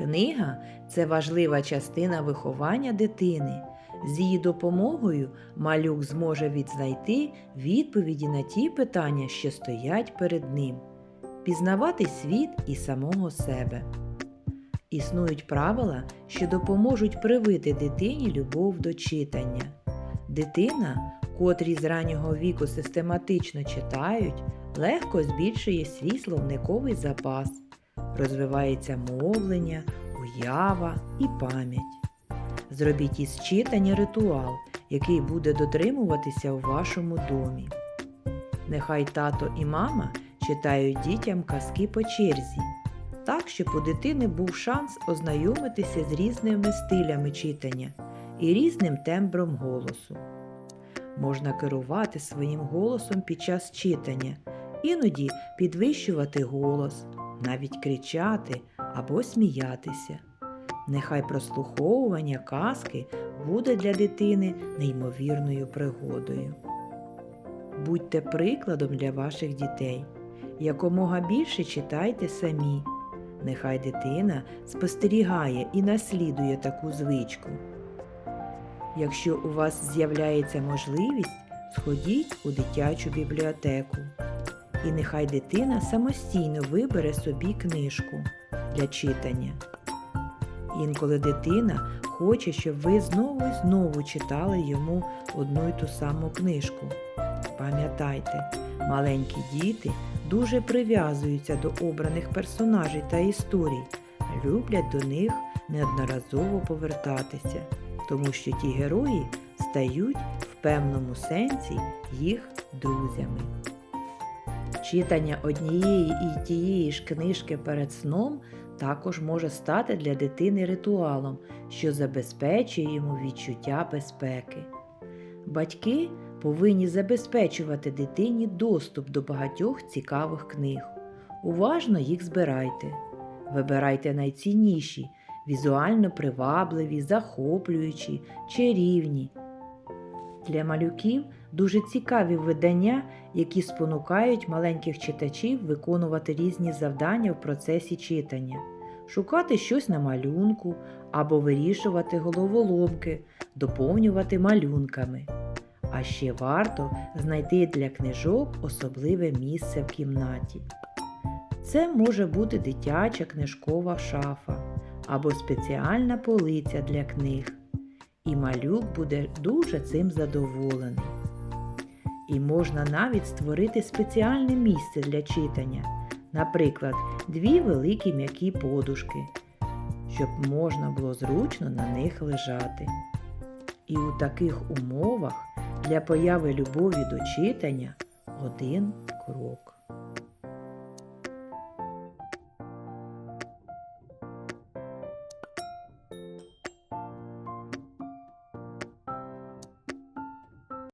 Книга це важлива частина виховання дитини. З її допомогою малюк зможе відзнайти відповіді на ті питання, що стоять перед ним, пізнавати світ і самого себе. Існують правила, що допоможуть привити дитині любов до читання. Дитина, котрі з раннього віку систематично читають, легко збільшує свій словниковий запас, розвивається мовлення, уява і пам'ять. Зробіть із читання ритуал, який буде дотримуватися у вашому домі. Нехай тато і мама читають дітям казки по черзі, так, щоб у дитини був шанс ознайомитися з різними стилями читання і різним тембром голосу. Можна керувати своїм голосом під час читання, іноді підвищувати голос, навіть кричати або сміятися. Нехай прослуховування казки буде для дитини неймовірною пригодою. Будьте прикладом для ваших дітей. Якомога більше читайте самі. Нехай дитина спостерігає і наслідує таку звичку. Якщо у вас з'являється можливість, сходіть у дитячу бібліотеку. І нехай дитина самостійно вибере собі книжку для читання. Інколи дитина хоче, щоб ви знову і знову читали йому одну й ту саму книжку. Пам'ятайте, маленькі діти дуже прив'язуються до обраних персонажей та історій, люблять до них неодноразово повертатися, тому що ті герої стають в певному сенсі їх друзями. Читання однієї і тієї ж книжки перед сном також може стати для дитини ритуалом, що забезпечує йому відчуття безпеки. Батьки повинні забезпечувати дитині доступ до багатьох цікавих книг. Уважно їх збирайте. Вибирайте найцінніші, візуально привабливі, захоплюючі, чарівні. Для малюків дуже цікаві видання, які спонукають маленьких читачів виконувати різні завдання в процесі читання, шукати щось на малюнку або вирішувати головоломки, доповнювати малюнками. А ще варто знайти для книжок особливе місце в кімнаті. Це може бути дитяча книжкова шафа або спеціальна полиця для книг. І малюк буде дуже цим задоволений. І можна навіть створити спеціальне місце для читання, наприклад, дві великі м'які подушки, щоб можна було зручно на них лежати. І у таких умовах для появи любові до читання один крок.